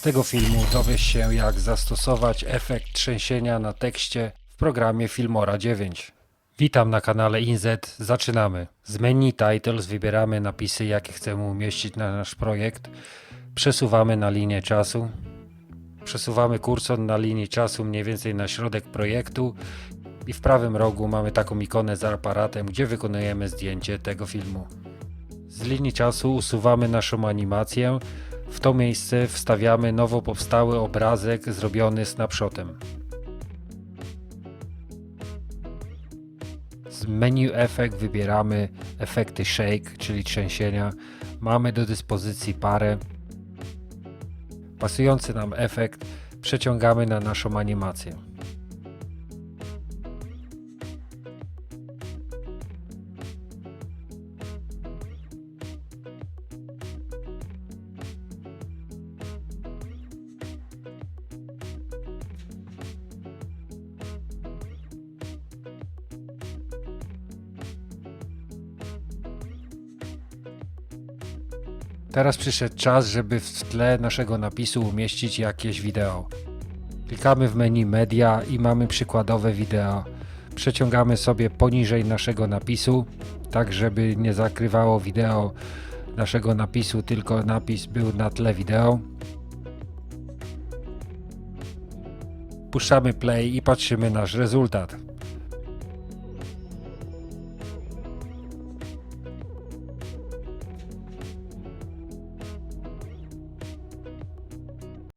Z tego filmu dowiesz się jak zastosować efekt trzęsienia na tekście w programie Filmora 9. Witam na kanale INZ, zaczynamy. Z menu Titles wybieramy napisy jakie chcemy umieścić na nasz projekt. Przesuwamy na linię czasu. Przesuwamy kursor na linii czasu mniej więcej na środek projektu i w prawym rogu mamy taką ikonę z aparatem, gdzie wykonujemy zdjęcie tego filmu. Z linii czasu usuwamy naszą animację. W to miejsce wstawiamy nowo powstały obrazek zrobiony snapshotem. Z menu efekt wybieramy efekty shake, czyli trzęsienia. Mamy do dyspozycji parę. Pasujący nam efekt przeciągamy na naszą animację. Teraz przyszedł czas, żeby w tle naszego napisu umieścić jakieś wideo. Klikamy w menu Media i mamy przykładowe wideo. Przeciągamy sobie poniżej naszego napisu, tak żeby nie zakrywało wideo naszego napisu, tylko napis był na tle wideo. Puszczamy play i patrzymy nasz rezultat.